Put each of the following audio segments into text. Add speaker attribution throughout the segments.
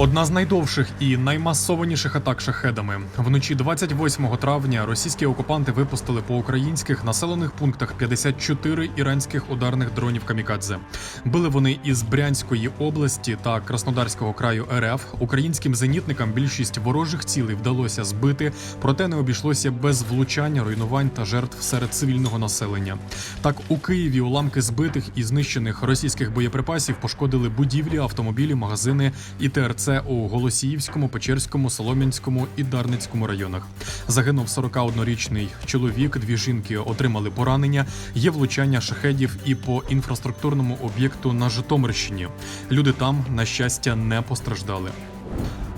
Speaker 1: Одна з найдовших і наймасованіших атак шахедами. Вночі 28 травня російські окупанти випустили по українських населених пунктах 54 іранських ударних дронів камікадзе. Били вони із Брянської області та Краснодарського краю РФ. Українським зенітникам більшість ворожих цілей вдалося збити, проте не обійшлося без влучання, руйнувань та жертв серед цивільного населення. Так у Києві уламки збитих і знищених російських боєприпасів пошкодили будівлі, автомобілі, магазини і ТРЦ у Голосіївському, Печерському, Солом'янському і Дарницькому районах. Загинув 41-річний чоловік. Дві жінки отримали поранення. Є влучання шахедів і по інфраструктурному об'єкту на Житомирщині. Люди там, на щастя, не постраждали.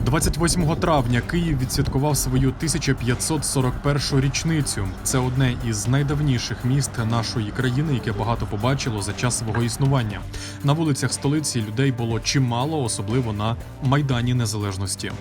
Speaker 1: 28 травня Київ відсвяткував свою 1541 річницю. Це одне із найдавніших міст нашої країни, яке багато побачило за час свого існування. На вулицях столиці людей було чимало, особливо на майдані незалежності.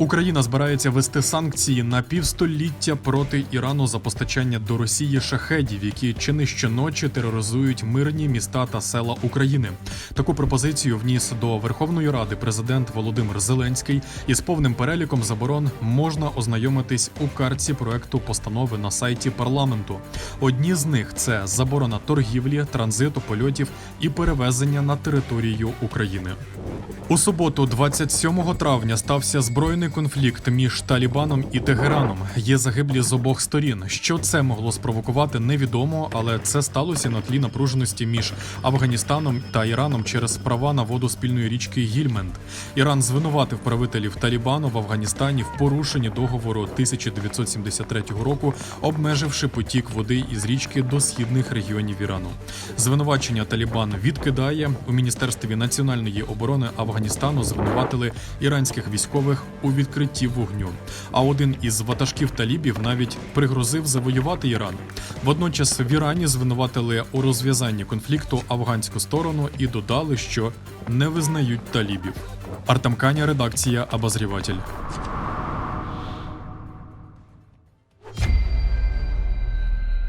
Speaker 1: Україна збирається вести санкції на півстоліття проти Ірану за постачання до Росії шахедів, які чи не щоночі тероризують мирні міста та села України. Таку пропозицію вніс до Верховної Ради президент Володимир Зеленський. Із повним переліком заборон можна ознайомитись у картці проекту постанови на сайті парламенту. Одні з них це заборона торгівлі, транзиту польотів і перевезення на територію України. У суботу, 27 травня, стався збройний конфлікт між Талібаном і Тегераном. Є загиблі з обох сторін. Що це могло спровокувати, невідомо, але це сталося на тлі напруженості між Афганістаном та Іраном через права на воду спільної річки Гільменд. Іран звинуватив правителів Талібану в Афганістані в порушенні договору 1973 року, обмеживши потік води із річки до східних регіонів Ірану. Звинувачення Талібан відкидає у міністерстві національної оборони Афганістану. Звинуватили іранських військових у відкритті вогню. А один із ватажків талібів навіть пригрозив завоювати Іран. Водночас в Ірані звинуватили у розв'язанні конфлікту афганську сторону і додали, що не визнають талібів. Артем Каня, редакція Обозріватель.